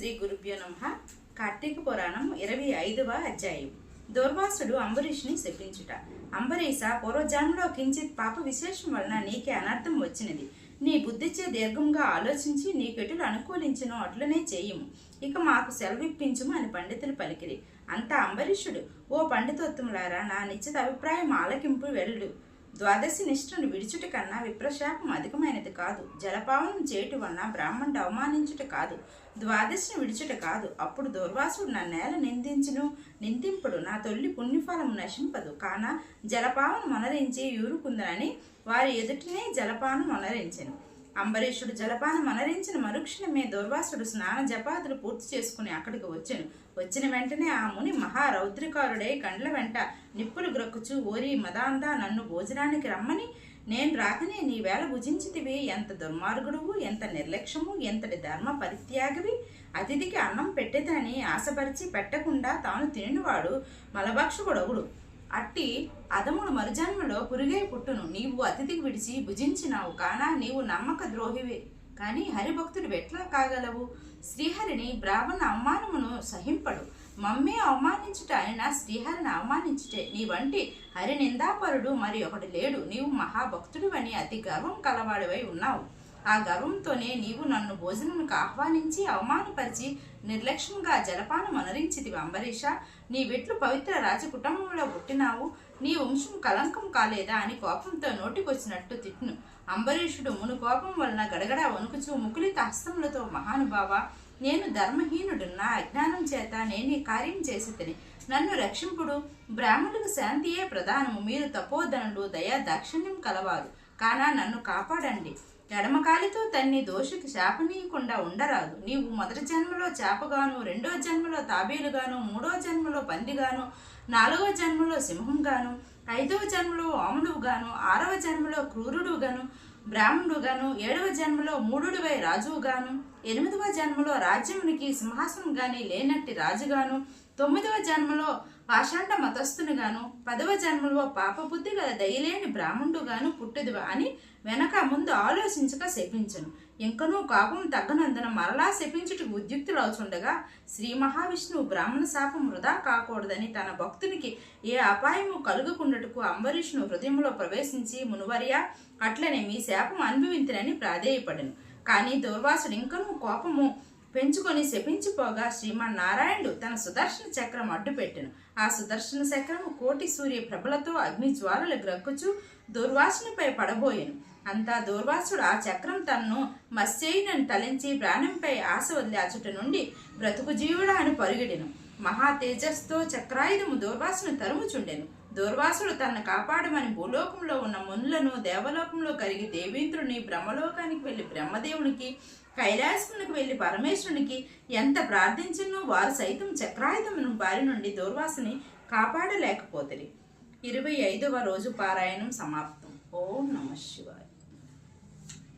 శ్రీ గురుభ్యో నమ. కార్తీక పురాణం ఇరవై ఐదవ అధ్యాయం. దూర్వాసుడు అంబరీష్ని శపించుట. అంబరీష పూర్వజన్మలో కించిత్ పాప విశేషం వలన నీకే అనర్థం వచ్చినది. నీ బుద్ధిచే దీర్ఘంగా ఆలోచించి నీకెటులు అనుకూలించను అట్లనే చేయము. ఇక మాకు సెలవిప్పించుము అని పండితులు పలికిరి. అంతా అంబరీషుడు ఓ పండితోత్తములారా నా నిశ్చిత అభిప్రాయం ఆలకింపు వెళ్ళు ద్వాదశి నిష్ఠను విడుచుట కన్నా విప్రశాపం అధికమైనది కాదు. జలపావనం చేయుట వలన బ్రాహ్మణుడు అవమానించుట కాదు. ద్వాదశిని విడుచుట కాదు. అప్పుడు దుర్వాసుడు నా నేల నిందించును నిందింపుడు. నా తొల్లి పుణ్యఫలం నశింపదు. కాన జలపావనం మొనరించి యూరుకుందనని వారి ఎదుటినే జలపానం మొనరించెను అంబరీషుడు జలపానం అనరించిన మరుక్షణమే దుర్వాసుడు స్నాన జపాదులు పూర్తి చేసుకుని అక్కడికి వచ్చాను. వచ్చిన వెంటనే ఆ ముని మహారౌద్రికారుడై కండ్ల వెంట నిప్పులు గ్రక్కుచు ఓరి మదాందా నన్ను భోజనానికి రమ్మని. నేను రాకనే నీ వేళ భుజించితివి. ఎంత దుర్మార్గుడువు ఎంత నిర్లక్ష్యము ఎంతటి ధర్మ పరిత్యాగవి. అతిథికి అన్నం పెట్టేదని ఆశపరిచి పెట్టకుండా తాను తినినవాడు మలభక్షకుడవుడు అట్టి అదముడు మరుజన్మలో పురుగై పుట్టును. నీవు అతిథికి విడిచి భుజించినావు. కానా నీవు నమ్మక ద్రోహివే. కానీ హరిభక్తుడు ఎట్లా కాగలవు? శ్రీహరిని బ్రాహ్మణ అవమానమును సహింపడు. మమ్మే అవమానించుట అయినా శ్రీహరిని అవమానించుటే. నీ వంటి హరి నిందాపరుడు మరి ఒకటి లేడు. నీవు మహాభక్తుడువని అతి గర్వం కలవాడివై ఉన్నావు. ఆ గర్వంతోనే నీవు నన్ను భోజనమునకు ఆహ్వానించి అవమానపరిచి నిర్లక్ష్యంగా జలపానం అనరించితివి అంబరీష. నీ వెట్లు పవిత్ర రాజకుటుంబంలో పుట్టినావు. నీ వంశం కలంకం కాలేదా అని కోపంతో నోటికొచ్చినట్టు తిట్టును. అంబరీషుడు మును కోపం వలన గడగడ వణుకుచూ ముకులిత హస్తములతో మహానుభావ నేను ధర్మహీనుడున్న అజ్ఞానం చేత నేను ఈ కార్యం చేసి తిని నన్ను రక్షింపుడు. బ్రాహ్మణులకు శాంతియే ప్రధానము. మీరు తపోధనుడు దయా దాక్షిణ్యం కలవారు. కానా నన్ను కాపాడండి. ఎడమకాలితో తన్ని దోషికి శాపనీయకుండా ఉండరాదు. నీవు మొదటి జన్మలో చేపగాను రెండో జన్మలో తాబేలుగాను మూడో జన్మలో పందిగాను నాలుగో జన్మలో సింహంగాను ఐదవ జన్మలో వామనువుగాను ఆరవ జన్మలో క్రూరుడుగాను బ్రాహ్మణుడుగాను ఏడవ జన్మలో మూడుడువై రాజువుగాను ఎనిమిదవ జన్మలో రాజ్యమునికి సింహాసనం గాని లేనట్టి రాజుగాను తొమ్మిదవ జన్మలో పాషాండ మతస్థునిగాను పదవ జన్మలో పాపబుద్ధి గల దయలేని బ్రాహ్మణుడుగాను పుట్టుదివా అని వెనక ముందు ఆలోచించక శపించను. ఇంకనూ కోపం తగ్గనందున మరలా శపించుటకు ఉద్యుక్తులవుచుండగా శ్రీ మహావిష్ణువు బ్రాహ్మణ శాపం వృధా కాకూడదని తన భక్తునికి ఏ అపాయము కలుగకుండటకు అంబరీషును హృదయంలో ప్రవేశించి మునువర్య అట్లనే మీ శాపం అనుభవించనని ప్రాధేయపడను. కానీ దుర్వాసుడు ఇంకనూ కోపము పెంచుకొని శపించిపోగా శ్రీమన్నారాయణుడు తన సుదర్శన చక్రం అడ్డుపెట్టెను ఆ సుదర్శన చక్రము కోటి సూర్య ప్రభలతో అగ్ని జ్వాలలు గ్రక్కుచు దుర్వాసునిపై పడబోయెను. అంతా దూర్వాసుడు ఆ చక్రం తన్ను మత్స్యయునని తలించి ప్రాణంపై ఆశ వదిలి అచుట నుండి బ్రతుకు జీవుడా అని పరుగిడెను. మహా తేజస్తో చక్రాయుధము దూర్వాసును తరుముచుండెను. దూర్వాసుడు తనను కాపాడమని భూలోకంలో ఉన్న మునులను దేవలోకంలో కరిగి దేవేంద్రుని బ్రహ్మలోకానికి వెళ్ళి బ్రహ్మదేవునికి కైలాసమునికి వెళ్ళి పరమేశ్వరునికి ఎంత ప్రార్థించినో వారు సైతం చక్రాయుధమును బారి నుండి దూర్వాసుని కాపాడలేకపోతుంది ఇరవై ఐదవ రోజు పారాయణం సమాప్తం. ఓం నమ శివాయ.